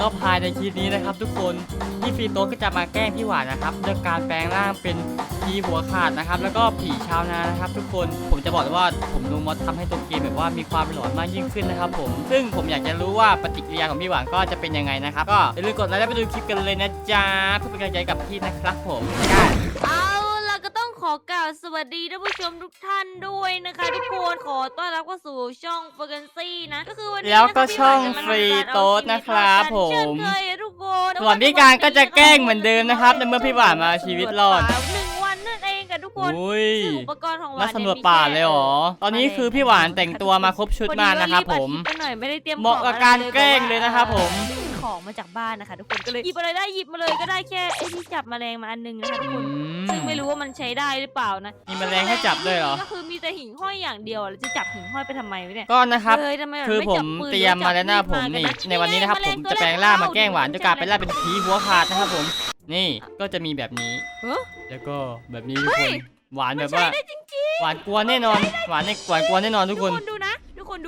ก็ภายในคลิปนี้นะครับ ทุกคนพี่ฟรีโต๊ะก็จะมาแกล้งพี่หวานนะครับด้วยการแปลงร่างเป็นผีหัวขาดนะครับ แล้วก็ผีชาวนานะครับ ทุกคนผมจะบอกเลยว่าผมลงมอดทำให้ตัวเกมแบบว่ามีความหลอนมากยิ่งขึ้นนะครับ ผมซึ่งผมอยากจะรู้ว่าปฏิกิริยาของพี่หวานก็จะเป็นยังไงนะครับก็อย่าลืมกดไลค์และไปดูคลิปกันเลยนะจ๊ะเพื่อเป็นกำลังใจกับพี่นะครับ ผมได้ อาล่ะก็ต้องขอกล่าวสวัสดีท่านผู้ชมทุกท่านด้วยนะคะ ทุกคนขอต้อนรับเข้าสู่ช่องเฟอร์เกนซี่นะก็คือวันนี้แล้วก็นะคะช่องพี่หวานจะมาฟรีทำการโต๊ะเอาชีวิตนะครับอดผกันเช่นมเคยอะทุกคนส่วนพี่การก็จะแกล้งเหมือนเดิมนะครับในเมื่อพี่หวานมาชีวิตรอด หนึ่งวันนั่นเองกับทุกคนอุ้ยซึ่งอุปกรณ์ของหวานแล้วเนี่ยสำรวจมีป่าแค่เลยเหรอ ตอนนี้คือพี่หวานแต่งตัวมาครบชุดมากนะครับพผอมดีว่ารีบอัดคลิปไปหน่อยไม่ได้เตรียมเหมาะกับของอไการแกล้งเลยนะครับผมลืม ของมาจากบ้านนะคะ ทุกคนก็เลยหยิบอะไรได้หยิบมาเลยก็ได้แค่ไอ้ที่จับแมลงมาอันหนึงนะคะทุกอืคนมซึ่งไม่รู้ว่ามันใช้ได้หรือเปล่านะมีแมลงให้จับด้วยเหรอ ก็คือมีแต่หิ่งห้อยอย่างเดียวอะแล้วจะจับหิ่งห้อยไปทำไมวะเนี่ยก็นะครับเฮ้ยทำไมแบบคือไผมจับปืนเตรียมมาแล้วนะจับผมดนี่กัในวันนี้นะครับไงผมแงจะแปลงร่างมาแกล้งหวานด้วยการไปล่าเป็นผีหัวขาดนะครับผม นี่ก็จะมีแบบนี้ เฮ้ย แล้วก็แบบนี้ทุกคนหวานมัแบนบใช้ว่าได้จริงหวานกลัวแน่นอน หวานในหวานกลัวแน่นอนๆทุกคนดูนะ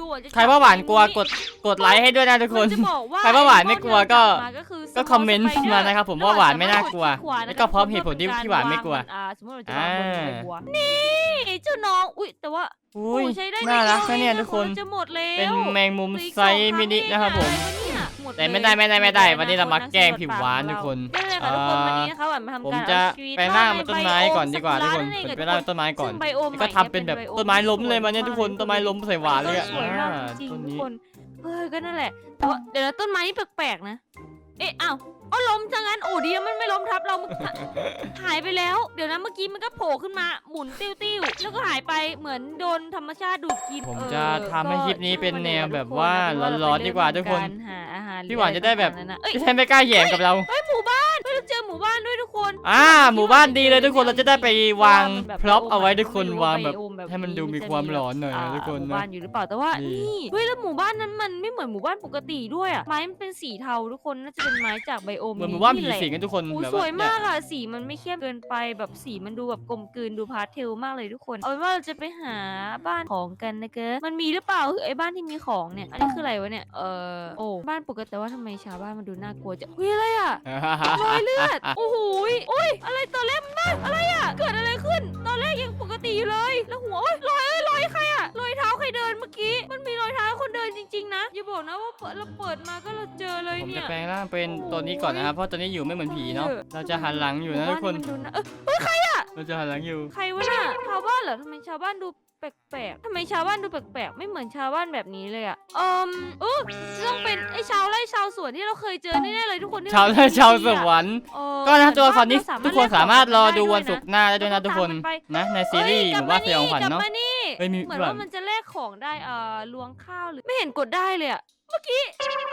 ทุกคนดูอะจะใครว่าหวานกลัวกดกดไลค์ให้ด้วยนะทุกคนมัจะบอกว่าใครว่าหวานไม่กลัวก็ ไอ้พวที่เราจับมาก็คือ ก็คอมเมนต์สโลว์สไปดอมานะครับผมว่าหวานไม่น่ากลัวขานแล้วก็พร้อมเหตุผลที่พี่หวานไม่กลัว อ่าสมมติเราจะวางบนอ่าใบบัวนี่เจ้าน้องอุ้ยแต่ว่าอุ้ยโอ้ใช้ได้น่ารักไม่นะเยเนี่ยอะทุกคน จะหมดแล้วเป็นแมงมุมตีไซส์สองมินิงนะครับผมอะไวะเนี่ย หมดแต่ไม่เลยได้ไม่ได้ไม่ได้หดวันนี้เรามาแกล้งผิวหวานทุกคนนั่นแหละค่ะทุกคนวันนี้นะคะหวานมาทำผมการจะเอาชีวิตไปหน้ารอดมาในต้นไม้บโอก่อนดีกว่าทุกคนสัผมกุไประหน้านั่นเองต้นไม้ก่อน ซึ่งไบโอมแล้วก็ใหม่ทำเป็นแบบยต้นไม้ล้มเลยมาเนี่ยทุกคนต้นไม้ล้มใส่หวานเลยอะสวยมากอ่าจริงต้นๆทุกนี้ คนเฮ้ยก็นั่นแหละแต่ว่าเดี๋ยวนะต้นไม้นี่แปลกๆนะ เอ๊ะอ้าวอ๋อล้มจังงั้นโอ้ดีนะมันไม่ล้มทับเรามันหาหายไปแล้ว เดี๋ยวนะเมื่อกี้มันก็โผล่ขึ้นมาหมุนติ้วติ้วๆแล้วก็หายไปเหมือนโดนธรรมชาติดูดกินผมเออจะทำให้คลิปนี้เป็นแนวแบบก็ว่าช่างมันเถะร้อนๆดีกว่าทุกคน เรหาอาหาร พี่หวานจะได้แบบเรื่องต่างๆนานาเอ้ย พี่แทนไม่กล้าแหย่งกับเรา เฮ้ย หมู่บ้านเฮ้ยเราเจอหมู่บ้านด้วยทุกคนอ่าหมู่บ้านดีเลยทุกคนเราจะได้ไปวางมันแบบพร็อพเอาไว้โมทุกคนไม่รู้วางแบบไโอมให้มันดูมีจะความหลอนหน่อยนะาทุกคนหมู่นะบ้านอยู่หรือเปล่าแต่ว่านี่นี่เฮ้ยแล้วหมู่บ้านนั้นมันไม่เหมือนหมู่บ้านปกติด้วยอะไม้มันเป็นสีเทาทุกคนน่าจะเป็นไม้จากไบโอมเหมือนหมู่บ้านผีแหละ สิงกันทุกคนโอ้แบบสวยเนี่ยมากอะสีมันไม่เข้มเกินไปแบบสีมันดูแบบกลมกลืนดูพาสเทลมากเลยทุกคน เอาเป็นว่าเราจะไปหาบ้านของกันนะเกมันมีหรือเปล่าคือไอ้บ้านที่มีของเนี่ยอันนี้คืออะไรวะเนี่ยเออโอ้บ้านปกติแต่ว่าทำไมชาวบ้านมันดูน่ากลัวจังเฮ้ยอะไรอะรอยเลือดโอ้โหยโอ้ยอะไรตอนแรกมันบ้าอะไรอะเกิดอะไรขึ้น ตอนแรกยังปกติอยู่เลย แล้วหัวโอ้ยรอยเอ้ยรอยใครอะรอยเท้าใครเดินเมื่อกี้ มันมีรอยเท้าคนเดินจริง ๆ นะอย่าบอกนะว่าเปิดเราเปิดมาก็เราเจอเลยผมเนี่จะย แปลงร่างเป็นตัวนี้ก่อนนะครับ เพราะตัวนี้อยู่ไม่เหมือนผีเนาะเออเราจะหันหลังอยู่นะทุกคน หมู่บ้ามัดูน่าเอ้ยเราจะหันหลังอยู่ ใครวะน่ะชาวบ้านเหรอทำไมชาวบ้านดู แปลกๆทำไมชาวบ้านดูแปลกๆ ไม่เหมือนชาวบ้านแบบนี้เลยอะเอิมเออต้องเป็นไอ้ชาวไร่ชาวสวนที่เราเคยเจอแน่ๆเลยทุกคนที่ชาวไร่ชาวสวน เออก็นะครับตัวละครนี้เหมืทุอกคนสามารถรอดูวันศุกร์ร์หน้าได้ด้วยนะทุกคนนะในซีรีส์หมู่บ้านสยองขวัญเนาะกลับมานี่เอ้ยมีเหมือนแบบว่ามันจะแลกของได้เอ่อลวงข้าวหรือไม่เห็นกดได้เลยอะเมื่อกี้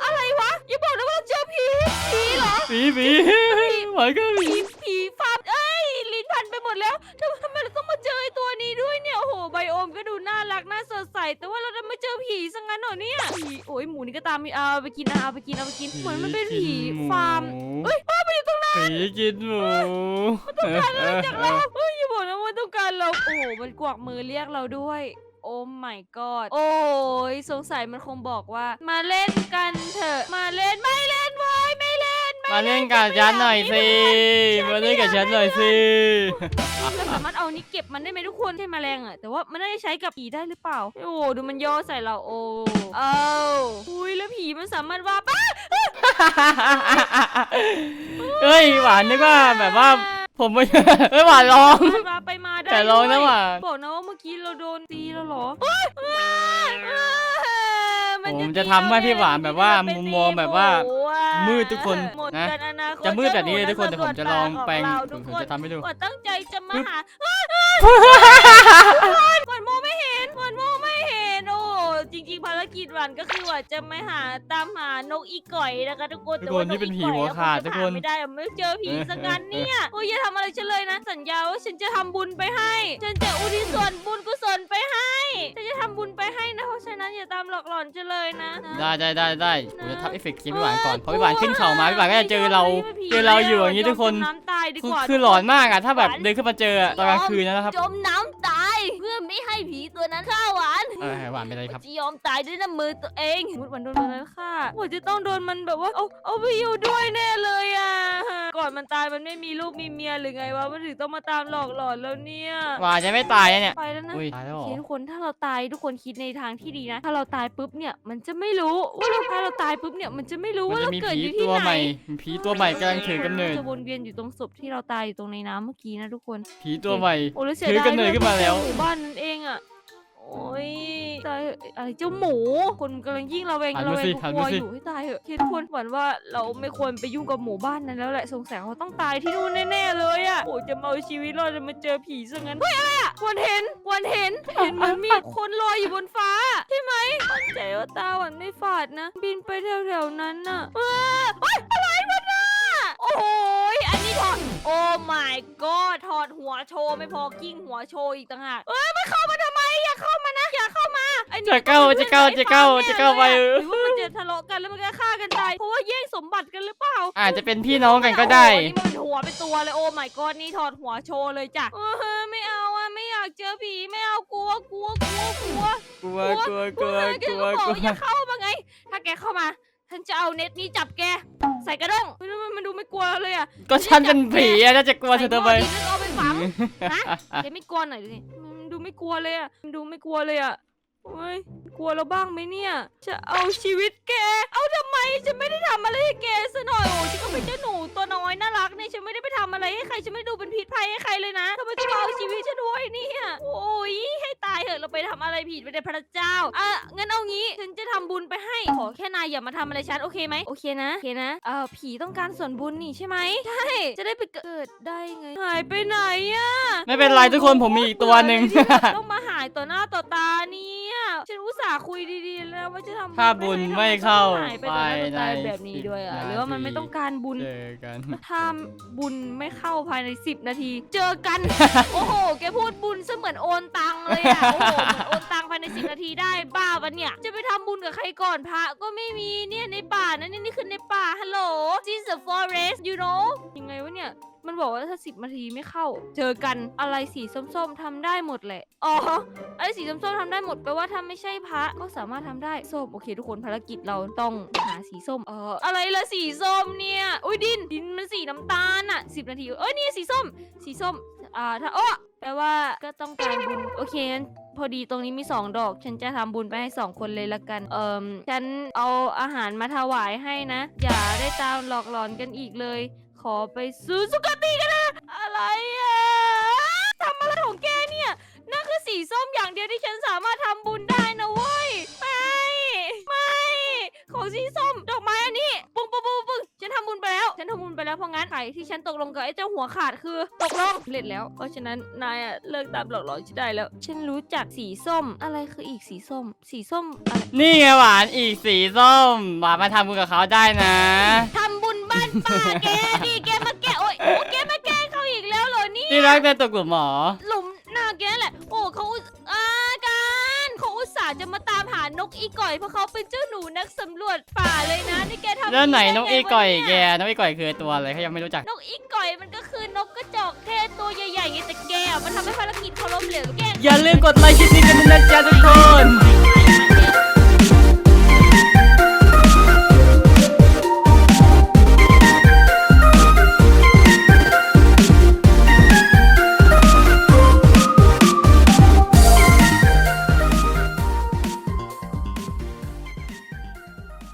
อะไรวะอย่าบอกนะว่าเราเจอผีผีเหรอผีผีหวานก็ผีผีผีฟาร์มเอ้ยลิ้นพันไปหมดแล้วทำทำไม สดใสแต่ว่าเราจะมาเจอผีซะงั้นเหรอเนี่ยผีโอ้ยหมูนี่ก็ตามมีเอาไปกินนะเอาไปกินเอาไปกินเหมือนมันเป็นผีฟาร์มเฮ้ยป้าไปอยู่ตรงนั้นผีกินหมูจากเราเฮ้ยอย่าบอกนะว่าต้องการเราโอ้โหมันกวักมือเรียกเราด้วยโอ้ my god โอ้ยสงสัยมันคงบอกว่า มาเล่นกันเถอะ มาเล่นไม่เล่นไว้ยไม่เล่นไมาเล่นกับฉันหน่อยสิ มาเล่นกับฉันหน่อยสิ เราสามารถเอานี้เก็บมันได้ไหมทุกคนใช่แมลงอะแต่ว่ามันน่าจะใช้กับผีได้หรือเปล่า โอ้ดูมันย่อใส่เราโอ้เอาอุ้ยแล้วผีมันสามารถว่าป้าเฮ้ยหวานนึกว่าแบบว่าผมไม่เฮ้ยหวานร้องมันว่าไปมาได้แต่ร้องนะด้วยหว่าบอกนะว่าเมื่อกี้เราโดนตีแล้วเหรอเฮ้ยเฮ้ยเฮ้ยนผมตีจะทำให้พี่หวานแบบว่าเรมุมมองแบบว่าโอ้ย มืดทุกคนหมดนะ กันอนาคตจะมืดแบบนี้เลยทุกคนแต่ผมจะลองแปลงเราผทุกมคนจะทำให้ดู ว่าตั้งใจจะมาหาหวานมองไม่ ภารกิจหวานก็คือว่าจะมาหาตามหานกอีก่อยนะคะทุกคนทุกแต่คนว่านนี่กเป็นอีผีก่อยหัวอะขาดคงจะทุกคนหไม่ได้อะไม่เจอผีสักงั้นเนี่ยโอ้ยอย่าทำอะไรฉันเลยนะ สัญญาว่าฉันจะทำบุญไปให้ ฉันจะอุทิศส่วนบุญกุศลไปให้ฉันจะทำบุญไปให้นะเพราะฉะนั้นอย่าตามหลอกหลอนฉันเลยนะ ได้ได้ได้ได้ผมจะทำเอฟเฟกต์คลิปพี่หวานก่อนพอพี่หวานขึ้นเขามาพี่หวานก็จะเจอเราเจอเราอยู่อย่างนี้ทุกคนจมน้ำตายดีคือกว่าคือหลอนมากอะถ้าแบบเดินขึ้นมาเจออะตอนกลางคืนนะครับ จมน้ำตาย เพื่อไม่ให้ผีตัวนั้นฆ่าหวานเออหวานเป็นไรครับ จะยอมตายด้วยน้ำมือตัวเองสมมติวันโดนมันนั้นฆ่าผมจะต้องโดนมันแบบว่าเอาเอาไปอยู่ด้วยแน่เลยอะก่อน มันตายมันไม่มีลูกมีเมียหรือไงวะมันถึงต้องมาตามหลอกหลอนแล้วเนี่ยหวานจะไม่ตายนะเนี่ย ไปแล้วนะอุ้ยตายแล้วเหรโออเคทุกคนถ้าเราตายทุกคนคิดในทางที่ดีนะ ถ้าเราตายปุ๊บเนี่ยมันจะไม่รู้ว่าเราถ้าเราตายปุ๊บเนี่ยมันจะไม่รู้มันว่าจะเรามีเกิดผีอยู่ที่ตัวไหใหนม่ผีตัวใหม่กำลังถือกำเนิด จะวนเวียนอยู่ตรงศพที่เราตายอยู่ตรงในน้ำเมื่อกี้นะทุกคน ผีตัวใหม่ โอ้แล้วเสียถือดายกำเนิดขึ้นมาแล้ว หมู่บ้านนั้นเองอะ โอ้ยตายอะไรเจ้าหมู คนกำลังยิ่งระแวงหันระมาแวสิงหันกลัมาวสิ อยู่ให้ตายเถอะคิดคนฝันว่าเราไม่ควรไปยุ่งกับหมู่บ้านนั้นแล้วแหละสงสัยเขาต้องตายที่นู่นแน่ๆเลยอะโอ้ยจะมาเอาชีวิตรอดจะมาเจอผีซะงั้นเฮ้ยอะไรอะวันเห็นวันเห็นเห็นเหมือนมีคนลอยอยู่บนฟ้าใช่ไหมมั่นใจว่าตาหวันไม่ฝาดนะ บินไปแถวๆนั้นน่ะเออเฮ้ยอะไรมันน่ะโอ้ยอันนี้ถอด โอ้ my god ถอดหัวโชว์ไม่พอกิ้งหัวโชว์อีกต่างหากเอ้ยมันเข้ามาทำไมอย่าเข้ามานะอย่าเข้ามาไอ้นี่จะเข้าจะเข้าจะเข้าจะเข้าไปหเออรือว่ามันจะทะเลาะกันแล้วมันก็ฆ่ากันตายเพราะว่าแย่งสมบัติกันหรือเปล่า อาจจะเป็นพี่น้องกันก็ได้ โอ้โหนี่มันหัวเป็นตัวเลยโอ้ my god นี่ถอดหัวโชว์เลยจ้ะเออไม่เอาอะไม่อยากเจอผีไม่เอากลัวกลัวกลัวกลัวกลัวกลัวกลัวแกกลัวก็บกอกลัวว่าอย่าเข้ามาไง ถ้าแกเข้ามาฉันจะเอาเน็ตนี้จับแก ใส่กระด้งเฮ้ยมันมันดูไม่กลัวเลยอะก็ฉันเป็นผีอะน่าจะกลัวเธอทำไมใส่หม้อดินแล้วก็เอาไปฝังฮะแกไม่กลัวหน่อยดิมันดูไม่กลัวเลยอะมันดูไม่กลัวเลยอะโอ้ยกลัวเราบ้างไหมเนี่ย จะเอาชีวิตแกเอา ทำไมฉันไม่ได้ทำอะไรให้แกซะหน่อยโอ้ฉันก็เป็นเจ้าหนูตัวน้อยน่ารักเนี่ยฉันไม่ได้ไปทำอะไรให้ใครฉันไม่ได้ดูเป็นพิษภัยให้ใครเลยนะทำไมต้องมาเอาชีวิตฉันด้วยเนี่ยโอ้ยให้ตายเถอะเราไปทำอะไรผิดไปในพระเจ้าอะงั้นเอางี้ฉันจะทำบุญไปให้ขอแค่นายอย่ามาทำอะไรฉันโอเคไหมโอเคนะโอเคนะเอ่อผีต้องการส่วนบุญนี่ใช่ไหมใช่จะได้ไปเกิดได้ไงหายไปไหนอะไม่เป็นไรทุกคนผมมีอีกตัวหนึ่ง ต้องมาหายต่อหน้าต่อตาเนี่ยฉันอุตส่าห์คุยดีๆแล้วว่าจะทำถ้าบุญไม่เข้าหายไปต่อหน้าต่อตาภายในแบบนี้ด้วยอะ10หรือว่ามันไม่ต้องการบุญเจอกันถ้าบุญไม่เข้าภายใน 10 นาที เจอกัน โอ้โห แกพูดบุญเสมือนโอนตังเลยอะโอ้โหเหมือนโอนตังภายใน10นาทีได้บ้าปะเนี่ย จะไปทำบุญกับใครก่อนพระก็ไม่มีเนี่ยในป่านะนี่นี่คือในป่าฮัลโหล this is a forest you know ยังไงวะเนี่ย มันบอกว่าถ้าสิบนาทีไม่เข้า เจอกันอะไรสีส้มๆทำได้หมดแหละ อ๋ออะไรสีส้มๆทำได้หมดแปลว่าถ้าไม่ใช่พระก็สามารถทำได้ส้มโอเค ทุกคนภารกิจเราต้องหาสีส้ม เอออะไรละสีส้มเนี่ย อุ้ยดินดินมันสีน้ำตาลอะสิบนาทีเอ้ยนี่สีส้ม สีส้ม อ่าถ้าโอ้แปลว่าก็ต้องการบุญโอเคงั้นพอดีตรงนี้มีสองดอก ฉันจะทำบุญไปให้สองคนเลยละกัน เอิมฉันเอาอาหารมาถวายให้นะ อย่าได้ตามหลอกหลอนกันอีกเลย ขอไปซื้อสุกตีกันนะอะไร ข่ที่ฉันตกลงกับไอ้เจ้าหัวขาดคือตกลงเล็ดแล้ว เพราะฉะนั้นนายอะเลิกตามหลอกหลอนฉันได้แล้ว ฉันรู้จักสีส้มอะไรคืออีกสีส้ม สีส้มอะไรนี่ไงหวานอีกสีส้มหวานมาทำบุญกับเขาได้นะ ทำบุญบ้านป้าแกดิแกมาแกโอ้ยโอ้แกมาแกล้งเขาอีกแล้วเหรอเนี่ย ที่รักเดินตกหลุมหมอ หลุาอุตส่าห์จะมาตามหานกอีก่อยเพราะเขาเป็นเจ้าหนูนักสำรวจป่าเลยนะนี่แกทำแล้วไหนด้นกอีก่อยวะแกเนกอีก่อยคือตัวอะไรเขายังไม่รู้จัก นกอีก่อยมันก็คือนกกระจอกเทศตัวใหญ่ๆไงแต่แกอะมันทำให้ภารกิจเขาล้มเหลวแกอย่าลืมกดไลค์คลิปนี้กันด้วยนะจ๊ะทุกคน